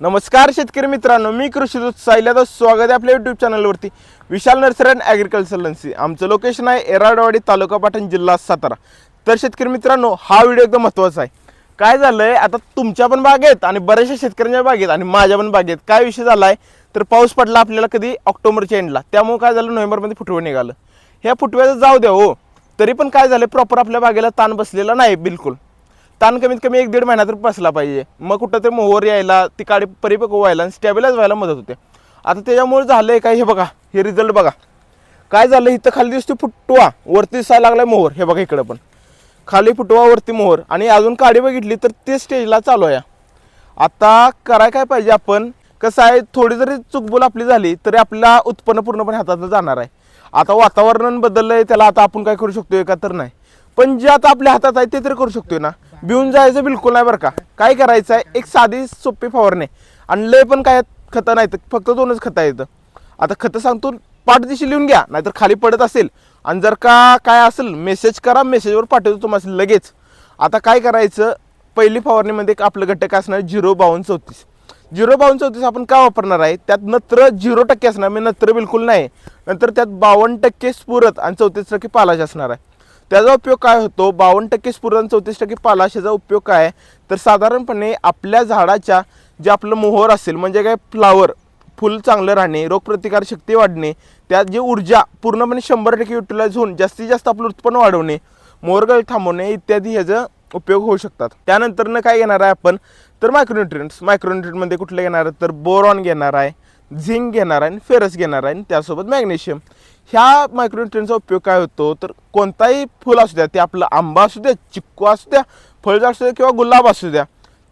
नमस्कार शेतकरी मित्रांनो मी कृषी साहिल्याचं स्वागत आहे आपल्या यूट्यूब चॅनलवरती विशाल नर्सरी अँड ॲग्रिकल्चरलन्सी आमचं लोकेशन आहे एराडवाडी तालुका पाटण जिल्हा सातारा. तर शेतकरी मित्रांनो हा व्हिडिओ एकदम महत्त्वाचा आहे. काय झालंय? आता तुमच्या पण बागेत आणि बऱ्याचशा शेतकऱ्यांच्या बागेत आणि माझ्या पण बागेत काय विषय झाला आहे तर पाऊस पडला आपल्याला कधी? ऑक्टोबरच्या एंडला त्यामुळे काय झालं? नोव्हेंबरमध्ये फुटवं निघालं. ह्या फुटव्याचं जाऊ द्या हो. तरी पण काय झालं प्रॉपर आपल्या बागेला ताण बसलेला नाही बिलकुल. ताण कमीत कमी एक दीड महिना तरी बसला पाहिजे. मग कुठं ते मोहर यायला ती काडी परिपक्व व्हायला आणि स्टॅबिलाईज व्हायला मदत होते. आता त्याच्यामुळे झालंय काय हे बघा हे रिझल्ट बघा. काय झालं? इथं खाली दिसतो फुटवा. वरती दिसायला लागलाय मोहर. हे बघा इकडं पण. खाली फुटवा वरती मोहर. आणि अजून काडी बघितली तर ते स्टेजला चालू आहे. आता कराय काय पाहिजे आपण? कसं आहे थोडी जरी चुकबोल आपली झाली तरी आपला उत्पन्न पूर्णपणे हातातलं जाणार आहे. आता वातावरण बदललंय त्याला आता आपण काय करू शकतो का तर नाही. पण जे आता आपल्या हातात आहे ते तरी करू शकतोय ना. भिवून जायचं बिलकुल नाही बरं का. काय करायचं आहे एक साधी सोपी फवारणी. आणि लय पण काय खतं नाही तर फक्त दोनच खतं येतं आता खतं सांगतो पाठ दिशी लिहून घ्या. नाहीतर खाली पडत असेल. आणि जर का काय असेल मेसेज करा. मेसेजवर पाठवतो तुम्हाला लगेच. आता काय करायचं? पहिली फवारणीमध्ये एक आपलं घटक असणार झिरो बावन्न चौतीस. झिरो बावन्न चौतीस आपण का वापरणार आहे? त्यात नत्र झिरो टक्के असणार. म्हणजे नत्र बिलकुल नाही. नंतर त्यात बावन्न टक्के स्फुरत आणि चौतीस टक्के पालाश असणार आहे. त्याचा उपयोग काय होतो? बावन्न टक्के स्फुरण चौतीस टक्के पालाशाचा उपयोग काय? आहे तर साधारणपणे आपल्या झाडाच्या जे आपलं मोहर असेल म्हणजे काय फ्लावर फुल चांगलं राहणे रोगप्रतिकार शक्ती वाढणे त्यात जी ऊर्जा पूर्णपणे शंभर टक्के युटिलाइज होऊन जास्तीत जास्त आपलं उत्पन्न वाढवणे मोरगळ थांबवणे इत्यादी ह्याचा उपयोग होऊ शकतात. त्यानंतरनं काय घेणार आहे आपण? तर मायक्रोन्युट्रियंट्स मायक्रोन्युट्रियंटमध्ये कुठले घेणार आहे? तर बोरॉन घेणार आहे झिंक घेणार आहे आणि फेरस घेणार आहे आणि त्यासोबत मॅग्नेशियम ह्या मायक्रोन्युट्रियनचा उपयोग काय होतो? तर कोणताही फुल असू द्या ते आपलं आंबा असू द्या चिक्कू असू द्या फळझाड असू द्या किंवा गुलाब असू द्या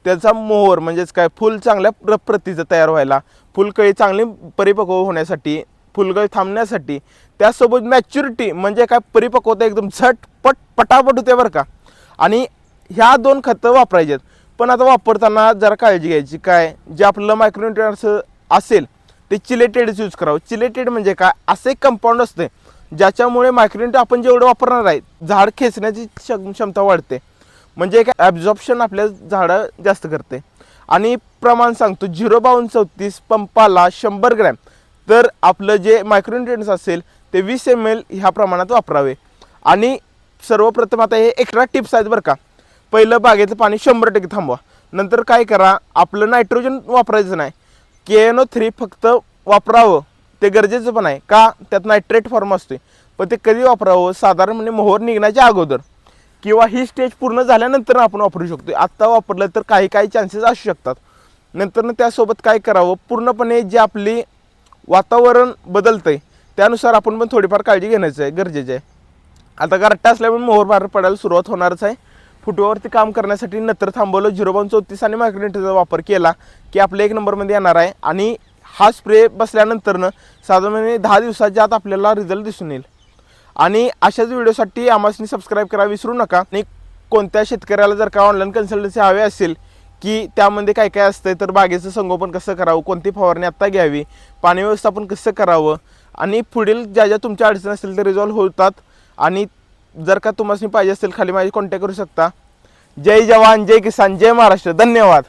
त्याचा मोहर म्हणजेच काय? फुल चांगल्या प्र प्रतीचं तयार व्हायला फुलकळी चांगली परिपक्व होण्यासाठी फुलकळी थांबण्यासाठी त्यासोबत मॅच्युरिटी म्हणजे काय? परिपक्वता एकदम झटपट पटापट होते बरं का? आणि ह्या दोन खतं वापरायची आहेत पण आता वापरताना जरा काळजी घ्यायची. काय? जे आपलं मायक्रोन्युट्रियन्स असेल ते चिलेटेडच यूज करावं. चिलेटेड म्हणजे काय? असं एक कंपाऊंड असते ज्याच्यामुळे मायक्रोन्युट्रिय आपण जेवढं वापरणार आहे झाड खेचण्याची क्षम- क्षमता वाढते. म्हणजे काय? ॲब्झॉर्प्शन आपल्या झाडं जास्त करते. आणि प्रमाण सांगतो झिरो बावन्न चौतीस पंपाला शंभर ग्रॅम. तर आपलं जे मायक्रोन्युट्रियन्स असेल ते वीस एम एल ह्या प्रमाणात वापरावे. आणि सर्वप्रथम आता हे एक्स्ट्रा टिप्स आहेत बरं का. पहिलं बागेतलं पाणी शंभर टक्के थांबवा. नंतर काय करा आपलं नायट्रोजन वापरायचं नाही. के एन ओ थ्री फक्त वापरावं. ते गरजेचं पण आहे. का? त्यात नायट्रेट फॉर्म असते पण ते कधी वापरावं? साधारण म्हणजे मोहर निघण्याच्या अगोदर. किंवा ही स्टेज पूर्ण झाल्यानंतर आपण वापरू शकतो आत्ता वापरलं तर काही काही चान्सेस असू शकतात. नंतर त्यासोबत काय करावं? पूर्णपणे जे आपली वातावरण बदलतं आहे त्यानुसार आपण पण थोडीफार काळजी घेण्याचं आहे. गरजेचं आहे. आता गारठा असल्यामुळे मोहर बाहेर पडायला सुरुवात होणारच आहे. फुटव्यावरती काम करण्यासाठी नंतर थांबवलं झिरो बावन चौतीस आणि मायक्रोनेटरचा वापर केला की आपल्या एक नंबरमध्ये येणार आहे. आणि हा स्प्रे बसल्यानंतरनं साधारणपणे दहा दिवसाच्या आत आपल्याला रिझल्ट दिसून येईल. आणि अशाच व्हिडिओसाठी आम्हाला सबस्क्राईब करा विसरू नका. आणि कोणत्या शेतकऱ्याला जर का ऑनलाईन कन्सल्टन्सी हवे असेल की त्यामध्ये काय काय असतं तर बागेचं संगोपन कसं करावं कोणती फवारणी आत्ता घ्यावी पाणी व्यवस्थापन कसं करावं आणि पुढील ज्या ज्या तुमच्या अडचणी असतील ते रिझॉल्व्ह होतात. आणि जर का तुम्हाला पाहिजे असेल खाली माझी कॉन्टॅक्ट करू शकता. जय जवान जय किसान जय महाराष्ट्र. धन्यवाद.